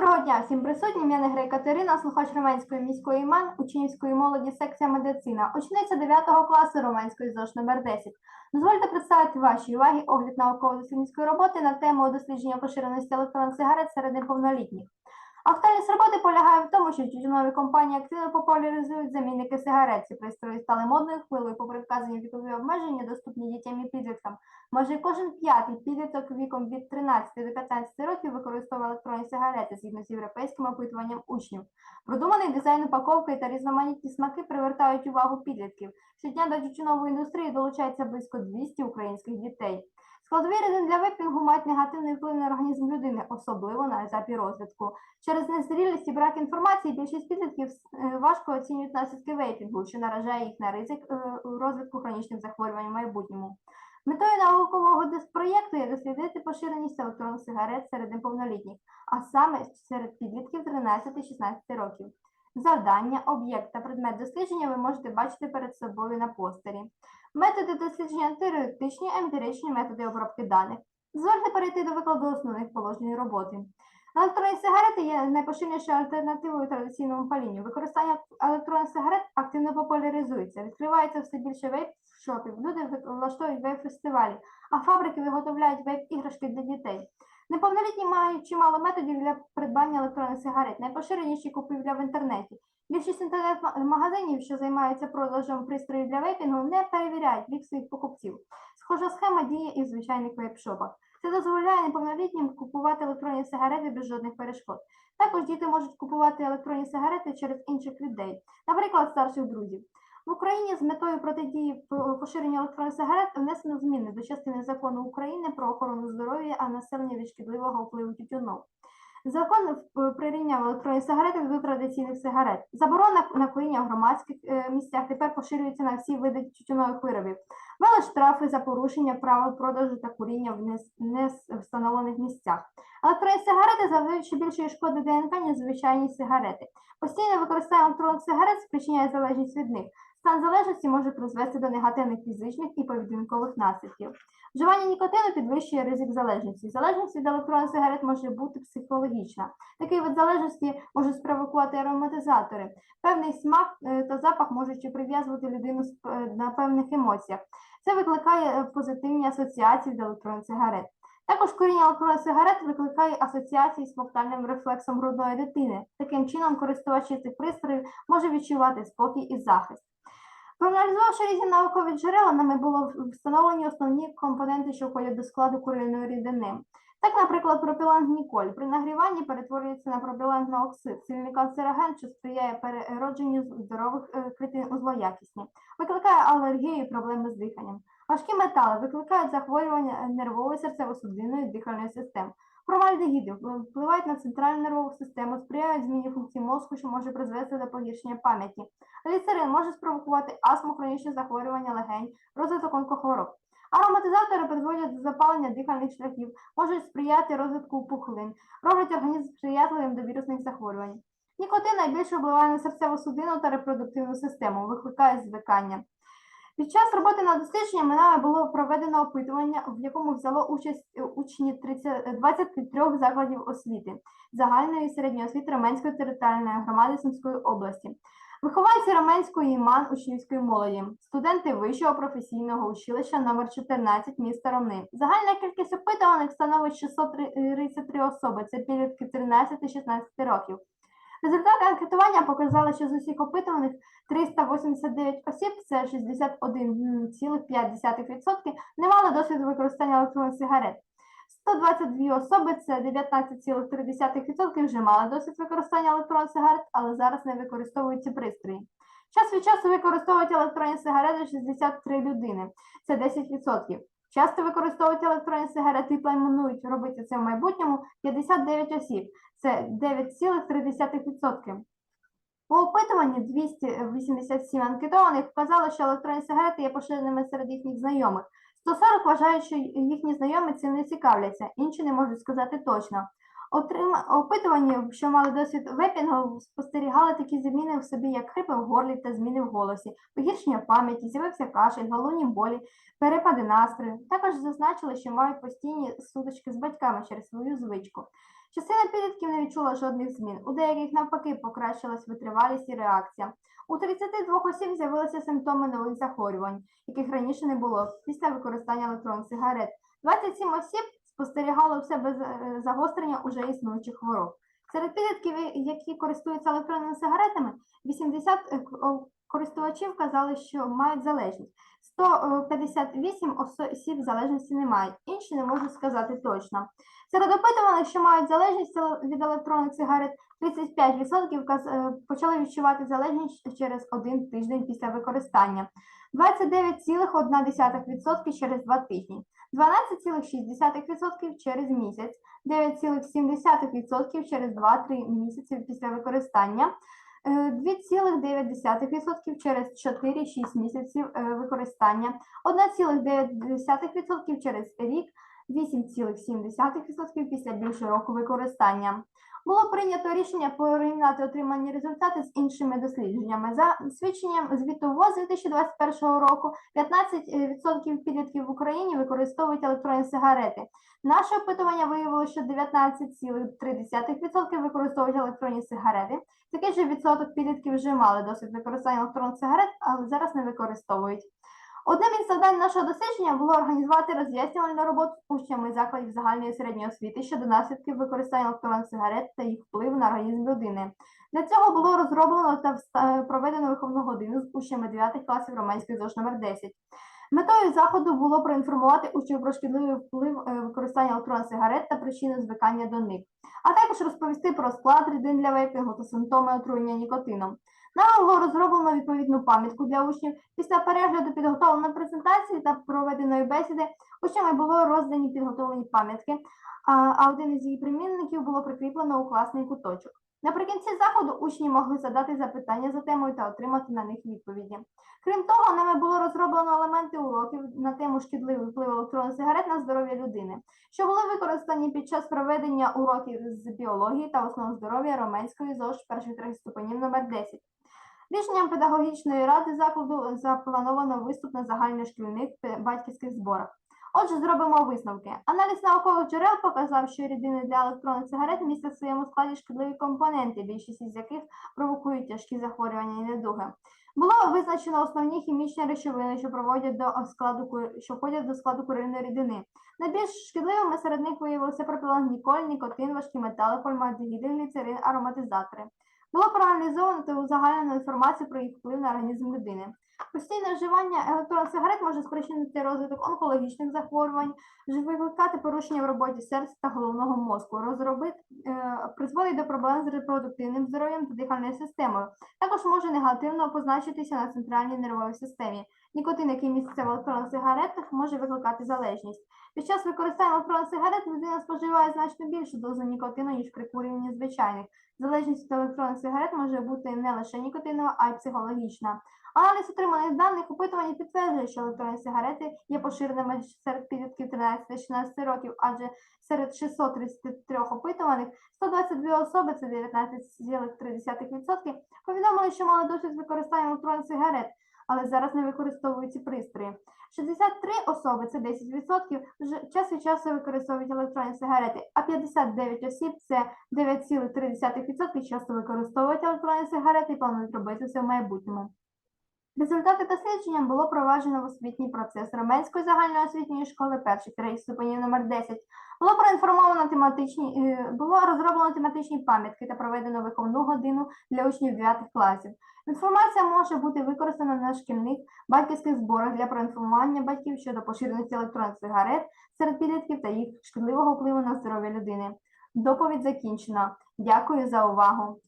Доброго дня всім присутнім. Я Негрей Катерина, слухач Романської міської МАН, учнівської молоді, секція медицина, учениця 9 класу Романської ЗОЖ номер 10. Дозвольте представити вашій увазі огляд науково-дослідницької роботи на тему дослідження поширеності електронних сигарет серед неповнолітніх. Актуальність роботи полягає в тому, що тютюнові компанії активно популяризують замінники сигарет. Ці пристрої стали модною хвилею, попри вказані вікові обмеження, доступні дітям і підліткам. Майже кожен п'ятий підліток віком від 13 до 15 років використовує електронні сигарети згідно з європейським опитуванням учнів. Продуманий дизайн упаковки та різноманітні смаки привертають увагу підлітків. Щодня до тютюнової індустрії долучається близько 200 українських дітей. Складові рідини для випінгу мають негативний вплив на організм людини, особливо на етапі розвитку. Через незрілість і брак інформації більшість підлітків е, важко оцінюють наслідки вейпінгу, що наражає їх на ризик е, розвитку хронічних захворювань в майбутньому. Метою наукового проєкту є дослідити поширеність електронних сигарет серед неповнолітніх, а саме серед підлітків 13-16 років. Завдання, об'єкт та предмет дослідження ви можете бачити перед собою на постері. Методи дослідження теоретичні, емпіричні методи обробки даних. Дозвольте перейти до викладу основних положень роботи. Електронні сигарети є найпоширенішою альтернативою традиційному палінню. Використання електронних сигарет активно популяризується. Відкривається все більше вейп-шопів. Люди влаштовують вейп-фестивалі, а фабрики виготовляють вейп-іграшки для дітей. Неповнолітні мають чимало методів для придбання електронних сигарет. Найпоширеніші купівля в інтернеті. Більшість інтернет-магазинів, що займаються продажем пристроїв для вейпінгу, не перевіряють вік своїх покупців. Схожа схема діє і в звичайних вейп-шопах. Це дозволяє неповнолітнім купувати електронні сигарети без жодних перешкод. Також діти можуть купувати електронні сигарети через інших людей, наприклад, старших друзів. В Україні з метою протидії по- поширенню електронних сигарет внесено зміни до частини закону України про охорону здоров'я а населення від шкідливого впливу тютюну. Закон е, прирівняв електронні сигарети до традиційних сигарет. Заборона на куріння в громадських е, місцях тепер поширюється на всі види тютюнових виробів. Ввели штрафи за порушення правил продажу та куріння в не встановлених місцях. Електронні сигарети завдають більшої шкоди ДНК, ніж звичайні сигарети. Постійне використання електронних сигарет спричиняє залежність від них. Стан залежності може призвести до негативних фізичних і поведінкових наслідків. Вживання нікотину підвищує ризик залежності. Залежність від електронних сигарет може бути психологічна. Такий вид залежності може спровокувати ароматизатори. Певний смак е, та запах можуть прив'язувати людину е, на певних емоціях. Це викликає е, позитивні асоціації до електронних сигарет. Також куріння електронних сигарет викликає асоціації з смоктальним рефлексом грудної дитини. Таким чином, користувачі цих пристроїв може відчувати спокій і захист. Проаналізувавши різні наукові джерела, нами було встановлені основні компоненти, що входять до складу курильної рідини. Так, наприклад, пропіленгліколь при нагріванні перетворюється на пропіленглооксид, сильний канцероген, що сприяє переродженню здорових е, клітин у злоякісні, викликає алергію і проблеми з диханням. Важкі метали викликають захворювання нервової серцево-судинної дихальної систем. Формальдегіди впливають на центральну нервову систему, сприяють зміні функцій мозку, що може призвести до погіршення пам'яті. Гліцерин може спровокувати астму, хронічні захворювання легень, розвиток онкохвороб. Ароматизатори призводять до запалення дихальних шляхів, можуть сприяти розвитку пухлин, роблять організм сприятливим до вірусних захворювань. Нікотин найбільше впливає на серцево-судинну та репродуктивну систему, викликає звикання. Під час роботи над дослідженням нами було проведено опитування, в якому взяло участь е, учні 30 23 закладів освіти загальної середньої освіти Роменської територіальної громади Сумської області. Вихованці Раменської іман учнівської молоді, студенти Вищого професійного училища номер 14 міста Ромни. Загальна кількість опитуваних становить 633 особи, це підлітки 13-16 років. Результати анкетування показали, що з усіх опитуваних 389 осіб, це 61,5%, не мали досвіду використання електронних сигарет. 122 особи, це 19,3% вже мали досвід використання електронних сигарет, але зараз не використовують ці пристрої. Час від часу використовують електронні сигарети 63 людини, це 10%. Часто використовують електронні сигарети і планують робити це в майбутньому 59 осіб, це 9,3%. У опитуванні 287 анкетованих вказали, що електронні сигарети є поширеними серед їхніх знайомих. 140 вважають, що їхні знайомі цим не цікавляться, інші не можуть сказати точно. Опитувані, що мали досвід вепінгу, спостерігали такі зміни в собі, як хрипи в горлі та зміни в голосі, погіршення пам'яті, з'явився кашель, головні болі, перепади настрою. Також зазначили, що мають постійні сутички з батьками через свою звичку. Частина підлітків не відчула жодних змін. У деяких навпаки покращилась витривалість і реакція. У 32 осіб з'явилися симптоми нових захворювань, яких раніше не було після використання електронних сигарет. 27 осіб спостерігало в себе е, загострення уже існуючих хвороб. Серед підлітків, які користуються електронними сигаретами, 80 е, користувачів казали, що мають залежність. 158 осо- осіб залежності не мають, інші не можуть сказати точно. Серед опитуваних, що мають залежність від електронних сигарет, 35% каз- е, почали відчувати залежність через один тиждень після використання, 29,1% через два тижні, 12,6% через місяць, 9,7% через 2-3 місяці після використання, е, 2,9% через 4-6 місяців е, використання, 1,9% через рік, 8,7% після більше року використання. Було прийнято рішення порівняти отримані результати з іншими дослідженнями. За свідченням звіту ВОЗ 2021 року 15% підлітків в Україні використовують електронні сигарети. Наше опитування виявило, що 19,3% використовують електронні сигарети. Такий же відсоток підлітків вже мали досвід використання електронних сигарет, але зараз не використовують. Одним із завдань нашого дослідження було організувати роз'яснювальну роботу з учнями закладів загальної середньої освіти щодо наслідків використання електронних сигарет та їх впливу на організм людини. Для цього було розроблено та проведено виховну годину з учнями 9 класів Романської ЗОЖ номер 10. Метою заходу було проінформувати учнів про шкідливий вплив е, використання електронних сигарет та причини звикання до них, а також розповісти про склад рідин для вейпінгу та симптоми отруєння нікотином. Нам було розроблено відповідну пам'ятку для учнів. Після перегляду підготовленої презентації та проведеної бесіди учнями було роздані підготовлені пам'ятки, а один із її примінників було прикріплено у класний куточок. Наприкінці заходу учні могли задати запитання за темою та отримати на них відповіді. Крім того, нами було розроблено елементи уроків на тему шкідливий вплив електронних сигарет на здоров'я людини, що були використані під час проведення уроків з біології та основ здоров'я Роменської ЗОЖ перших трьох ступенів номер 10. Рішенням педагогічної ради закладу заплановано виступ на загальношкільних батьківських зборах. Отже, зробимо висновки. Аналіз наукових джерел показав, що рідини для електронних сигарет містять в своєму складі шкідливі компоненти, більшість із яких провокують тяжкі захворювання і недуги. Було визначено основні хімічні речовини, що проводять до складу що входять до складу курильної рідини. Найбільш шкідливими серед них виявилися пропіленгліколь, нікотин, важкі метали, формальдегіди, гліцерин, ароматизатори. Було проаналізовано та узагальнено інформацію про їх вплив на організм людини. Постійне вживання електронних сигарет може спричинити розвиток онкологічних захворювань, викликати порушення в роботі серця та головного мозку, розробити, е, призводить до проблем з репродуктивним здоров'ям та дихальною системою. Також може негативно позначитися на центральній нервовій системі. Нікотин, який міститься в електронних сигаретах, може викликати залежність. Під час використання електронних сигарет людина споживає значно більшу дозу нікотину, ніж при курінні звичайних. Залежність від електронних сигарет може бути не лише нікотинова, а й психологічна. Аналіз отриманих даних опитування підтверджує, що електронні сигарети є поширеними серед підлітків 13-16 років, адже серед 633 опитуваних 122 особи, це 19,3%, повідомили, що мали досвід використання електронних сигарет, але зараз не використовують ці пристрої. 63 особи, це 10%, вже час від часу використовують електронні сигарети, а 59 осіб, це 9,3% часто використовують електронні сигарети і планують робити це в майбутньому. Результати дослідження було проваджено в освітній процес Раменської загальної освітньої школи перших третіх ступенів номер 10. Було проінформовано тематичні, е, було розроблено тематичні пам'ятки та проведено виховну годину для учнів 9 класів. Інформація може бути використана на шкільних батьківських зборах для проінформування батьків щодо поширеності електронних сигарет серед підлітків та їх шкідливого впливу на здоров'я людини. Доповідь закінчена. Дякую за увагу.